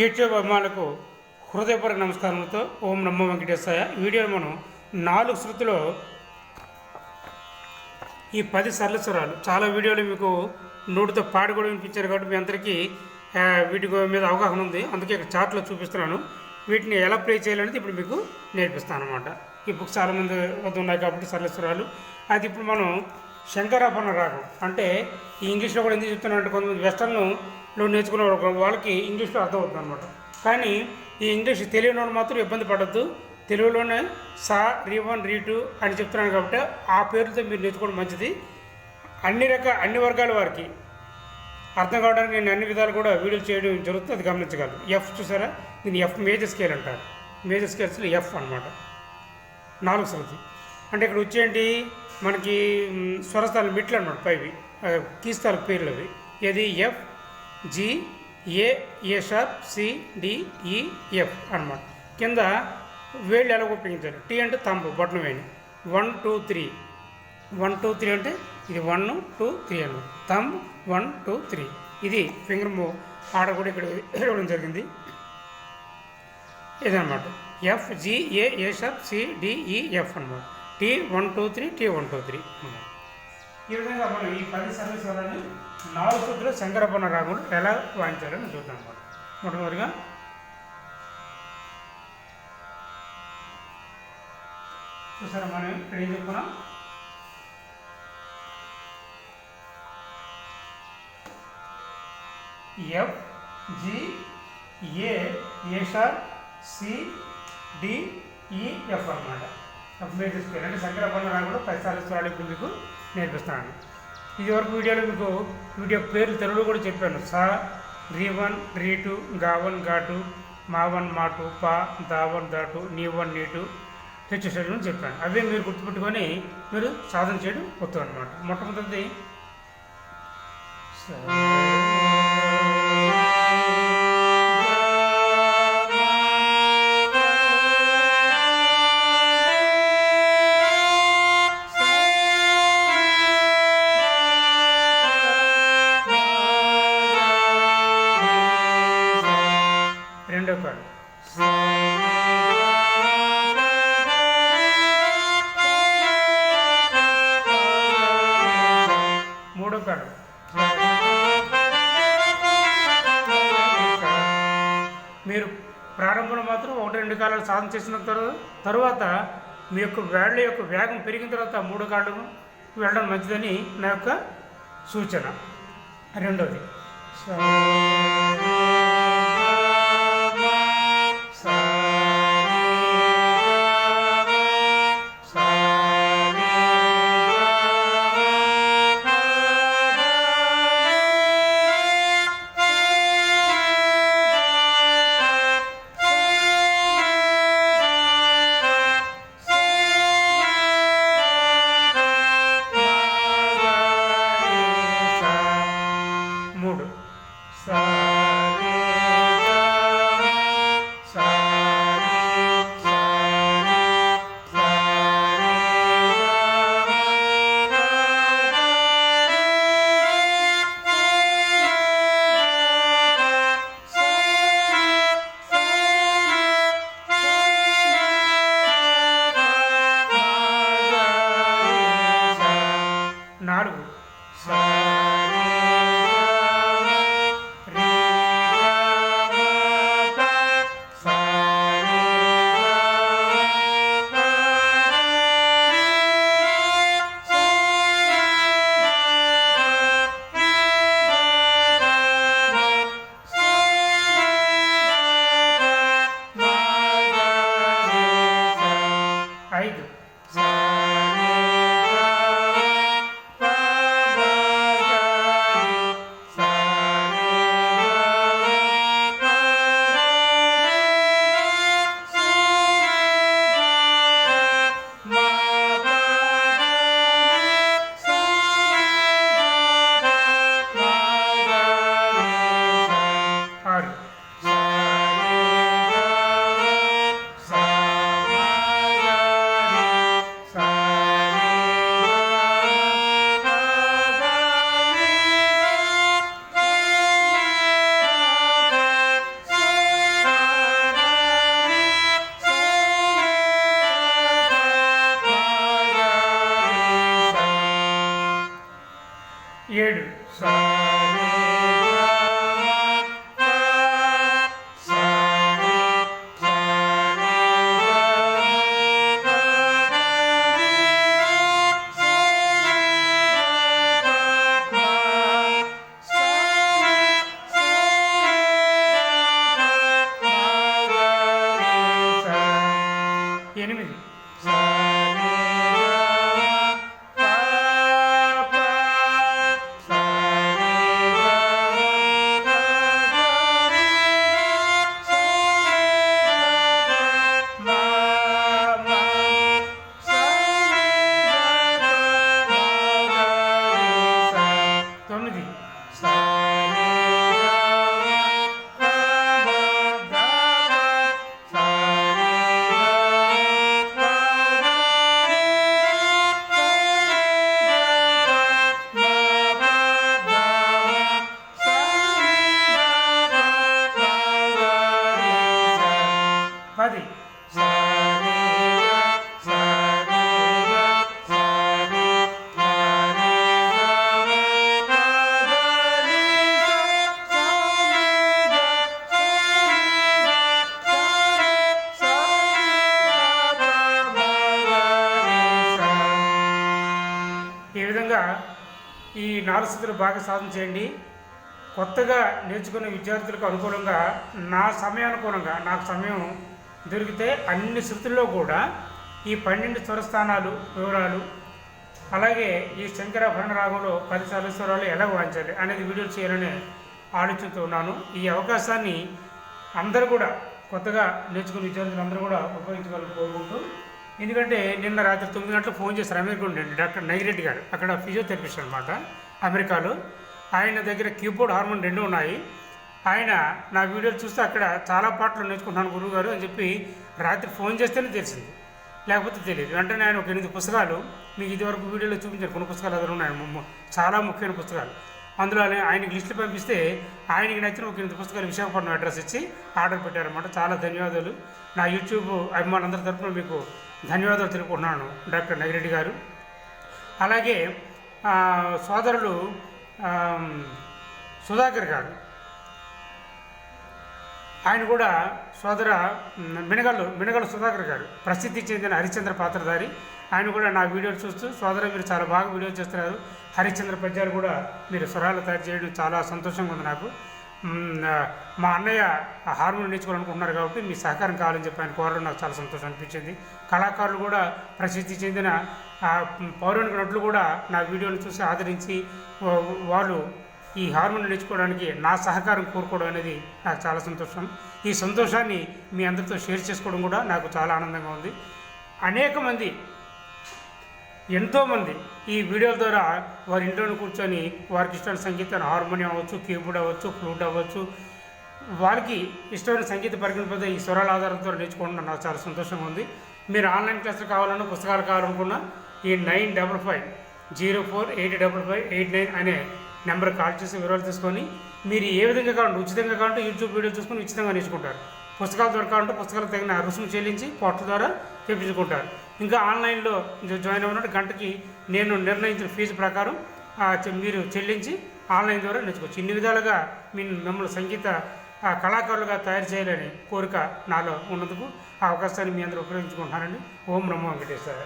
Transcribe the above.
YouTube అభిమానులకు హృదయపూర్వక నమస్కారంతో ఓం నమ్మ వెంకటేశాయ. ఈ వీడియోలో మనం నాలుగు శృతిలో ఈ పది సరళ స్వరాలు. చాలా వీడియోలు మీకు నోటితో పాడు కూడా వినిపించారు కాబట్టి మీ అందరికీ వీటి మీద అవగాహన ఉంది. అందుకే ఇక్కడ చార్ట్లో చూపిస్తున్నాను. వీటిని ఎలా ప్లే చేయాలనేది ఇప్పుడు మీకు నేర్పిస్తాను అనమాట ఈ బుక్స్ చాలామంది వద్ద ఉన్నాయి కాబట్టి సరళ స్వరాలు. అది ఇప్పుడు మనం శంకరాభరణ రాగం అంటే ఈ ఇంగ్లీష్లో కూడా ఎందుకు చెప్తున్నాను అంటే కొంతమంది వెస్టర్న్లో నేర్చుకునే వాళ్ళకి ఇంగ్లీష్లో అర్థమవుతుంది అనమాట కానీ ఈ ఇంగ్లీష్ తెలియని వాళ్ళు మాత్రం ఇబ్బంది పడద్దు. తెలుగులోనే సా రీ వన్ రీ టూ అని చెప్తున్నాను కాబట్టి ఆ పేర్లతో మీరు నేర్చుకోవడం మంచిది. అన్ని రకాల అన్ని వర్గాల వారికి అర్థం కావడానికి నేను అన్ని విధాలు కూడా వీడియోలు చేయడం జరుగుతుంది. అది గమనించగలరు. ఎఫ్ చూసారా? దీన్ని ఎఫ్ మేజర్ స్కేల్ అంటారు. మేజర్ స్కేల్స్లో ఎఫ్ అనమాట నాలుగు శృతి అంటే ఇక్కడ వచ్చేంటి మనకి స్వరస్థాలు మిట్లు అన్నమాట పైవి. కీస్తాల పేర్లు అవి. ఏది? F G A A sharp C D E F అనమాట కింద వేళ్ళు ఎలా ఉపయోగించారు టీ అంటే తంబు బొట్టన వేణి. One two three. One two three అంటే ఇది వన్ టూ త్రీ అనమాట థంబ్ వన్ టూ త్రీ. ఇది ఫింగర్ మూవ్ ఆడ కూడా ఇక్కడ ఇవ్వడం జరిగింది. ఇదనమాట F G A A A sharp C D E F అనమాట T one two three T one two three ఈ విధంగా మనం ఈ పది సర్వీసులని నాలుగు సూత్రులు శంకరపన్న రాముడు ఎలా వాయించాలని చూద్దాం మనం మొట్టమొదటిగా చూసారా మనం ఇక్కడ ఏం చెప్పుకున్నాం? F G A A sharp C D E F అనమాట కంప్లీట్ మీద స్కేల్ అంటే శంకరపన్న రాగంలో పది స్వరాలు ఇప్పుడు మీకు నేర్పిస్తాను ఇది వరకు వీడియోలో మీకు వీడియో పేర్లు తెలుగులో కూడా చెప్పాను. సా రీ వన్ రీ టూ గా వన్గా టూ మా వన్ మా టూ పా దా వన్ దా టూ నీ వన్ నీ టూ హెచ్చేసేటం చెప్పాను. అవే మీరు గుర్తుపెట్టుకొని మీరు సాధన చేయడం వస్తుంది అనమాట మొట్టమొదటిది సాధన చేసిన తర్వాత తర్వాత మీ యొక్క వేళ్ళ యొక్క వేగం పెరిగిన తర్వాత మూడో కాళ్ళు వెళ్ళడం మంచిదని నా యొక్క సూచన. రెండోది. ఏడు. సా నాలుగు స్థితులు బాగా సాధన చేయండి. కొత్తగా నేర్చుకునే విద్యార్థులకు అనుకూలంగా నా సమయానుకూలంగా నాకు సమయం దొరికితే అన్ని శృతుల్లో కూడా ఈ పన్నెండు స్వరస్థానాలు వివరాలు అలాగే ఈ శంకరాభరణ రాగంలో పది స్వరాలు ఎలా వాయించాలి అనేది వీడియోలు చేయాలని ఆలోచిస్తూ ఉన్నాను. ఈ అవకాశాన్ని అందరూ కూడా కొత్తగా నేర్చుకునే విద్యార్థులు అందరూ కూడా ఉపయోగించుకోవాలని కోరుకుంటూ ఎందుకంటే నిన్న రాత్రి తొమ్మిది గంటలకు ఫోన్ చేశారు అమెరికా ఉండండి డాక్టర్ నైరెడ్డి గారు. అక్కడ ఫిజియోథెరపిస్ట్ అనమాట అమెరికాలో. ఆయన దగ్గర కీబోర్డ్ హార్మోన్ రెండు ఉన్నాయి. ఆయన నా వీడియోలు చూస్తే అక్కడ చాలా పాటలు నేర్చుకుంటున్నాను గురువు గారు అని చెప్పి రాత్రి ఫోన్ చేస్తేనే తెలిసింది. లేకపోతే తెలియదు. వెంటనే ఆయన ఒక ఎనిమిది పుస్తకాలు మీకు ఇదివరకు వీడియోలో చూపించారు కొన్ని పుస్తకాలు అదే ఉన్నాయి చాలా ముఖ్యమైన పుస్తకాలు. అందులో ఆయనకి లిస్టులు పంపిస్తే ఆయనకి నచ్చిన ఒక ఎనిమిది పుస్తకాలు విశాఖపట్నం అడ్రస్ ఇచ్చి ఆర్డర్ పెట్టారనమాట చాలా ధన్యవాదాలు. నా యూట్యూబ్ అభిమానులందరి తరఫున మీకు ధన్యవాదాలు తెలుపుకుంటున్నాను డాక్టర్ నగిరెడ్డి గారు. అలాగే సోదరులు సుధాకర్ గారు. ఆయన కూడా సోదర మ్, మినగల్లు మినగల్లు సుధాకర్ గారు. ప్రసిద్ధి చెందిన హరిశ్చంద్ర పాత్రధారి. ఆయన కూడా నా వీడియోలు చూస్తూ సోదర మీరు చాలా బాగా వీడియోలు చేస్తున్నారు. హరిశ్చంద్ర పద్యాలు కూడా మీరు స్వరాలు తయారు చేయడం చాలా సంతోషంగా ఉంది నాకు. మా అన్నయ్య హార్మోన్ నేర్చుకోవాలనుకుంటున్నారు కాబట్టి మీ సహకారం కావాలని చెప్పి ఆయన కోరడం నాకు చాలా సంతోషం అనిపించింది. కళాకారులు కూడా ప్రసిద్ధి చెందిన పౌరాణిక నటులు కూడా నా వీడియోని చూసి ఆదరించి వాళ్ళు ఈ హార్మోన్ నేర్చుకోవడానికి నా సహకారం కోరుకోవడం అనేది నాకు చాలా సంతోషం. ఈ సంతోషాన్ని మీ అందరితో షేర్ చేసుకోవడం కూడా నాకు చాలా ఆనందంగా ఉంది. అనేక మంది ఎంతోమంది ఈ వీడియోల ద్వారా వారి ఇంట్లోనే కూర్చొని వారికి ఇష్టమైన సంగీతాన్ని హార్మోనియం అవ్వచ్చు కీబోర్డ్ అవ్వచ్చు ఫ్లూట్ అవ్వచ్చు. వారికి ఇష్టమైన సంగీత పరిజ్ఞానంతో ఈ స్వరాల ఆధారంతో నేర్చుకోవడం నాకు చాలా సంతోషంగా ఉంది. మీరు ఆన్లైన్ క్లాసులు కావాలన్నా పుస్తకాలు కావాలనుకున్నా ఈ nine double five zero four eight double five eight nine అనే నెంబర్ కాల్ చేసి వివరాలు తీసుకొని మీరు ఏ విధంగా కావాలంటే ఉచితంగా కావాలంటే యూట్యూబ్ వీడియో చూసుకొని ఉచితంగా నేర్చుకుంటారు. పుస్తకాల ద్వారా కావాలంటే పుస్తకాలు తగిన రుసుము చెల్లించి పోర్టల్ ద్వారా తెప్పించుకుంటారు. ఇంకా ఆన్లైన్లో జాయిన్ అవ్వడం గంటకి నేను నిర్ణయించిన ఫీజు ప్రకారం మీరు చెల్లించి ఆన్లైన్ ద్వారా నేర్చుకోవచ్చు. ఇన్ని విధాలుగా మీ మిమ్మల్ని సంగీత కళాకారులుగా తయారు చేయాలని కోరిక నాలో ఉన్నందుకు ఆ అవకాశాన్ని మీ అందరూ ఉపయోగించుకుంటున్నారండి ఓం బ్రహ్మ వెంకటేశ్వర